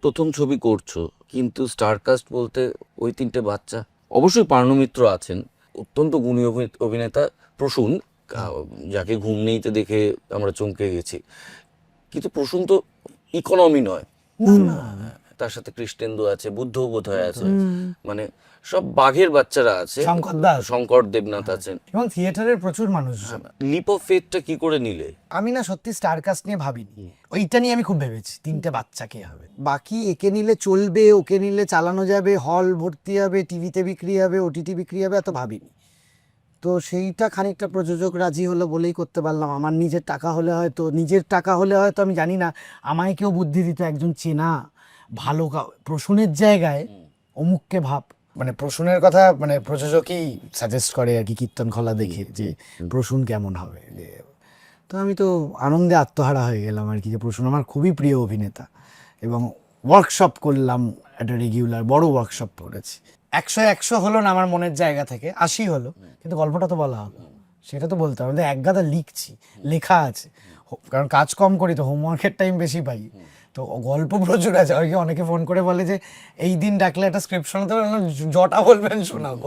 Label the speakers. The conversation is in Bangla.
Speaker 1: প্রথম ছবি করছ, কিন্তু স্টারকাস্ট বলতে ওই তিনটে বাচ্চা। অবশ্যই পার্ণমিত্র আছেন, অত্যন্ত গুণী অভি- অভিনেতা প্রসূন যাকে ঘুম নেইতে দেখে আমরা চমকে গেছি। কিন্তু প্রসূন তো ইকোনমি নয়। তার সাথে কৃষ্ণেন্দু আছে বুদ্ধ বোধ হয় আছে। মানে সব বাঘের বাচ্চারা আছে।
Speaker 2: শঙ্কর দাস।
Speaker 1: শঙ্কর দেবনাথ আছেন।
Speaker 2: এবং থিয়েটারের প্রচুর মানুষ
Speaker 1: লিপ অফ ফেথটা কি করে নিলে?
Speaker 2: আমি না সত্যি স্টারকাস্ট নিয়ে ভাবিনি। ওইটা নিয়ে আমি খুব ভেবেছি তিনটে বাচ্চা কে হবে। বাকি একে নিলে চলবে ওকে নিলে চালানো যাবে হল ভর্তি হবে টিভিতে বিক্রি হবে ওটিটি বিক্রি হবে এত ভাবিনি। তো সেইটা খানিকটা প্রযোজক রাজি হলো বলেই করতে পারলাম। আমার নিজের টাকা হলে হয়তো নিজের টাকা হলে হয়তো আমি জানি না আমায় কেউ বুদ্ধি দিত একজন চেনা ভালো প্রসূনের জায়গায় অমুককে ভাব। মানে প্রসূনের কথা মানে প্রযোজকই সাজেস্ট করে আর কি কীর্তন খোলা দেখে যে প্রসূন কেমন হবে। তো আমি তো আনন্দে আত্মহারা হয়ে গেলাম আর কি যে প্রসূন আমার খুবই প্রিয় অভিনেতা এবং ওয়ার্কশপ করলাম একটা রেগুলার বড় ওয়ার্কশপ করেছি। একশো একশো হলো না আমার মনের জায়গা থেকে আশি হলো কিন্তু গল্পটা তো বলা হলো। সেটা তো বলতে হবে। এক গাদা লিখছি লেখা আছে। হো- কারণ কাজ কম করি তো হোমওয়ার্কের টাইম বেশি পাই। তো গল্প প্রচুর আছে। আর কি অনেকে ফোন করে বলে যে, এই দিন ডাকলে একটা স্ক্রিপ্ট শোনাতে জটা বলবেন শোনাবো।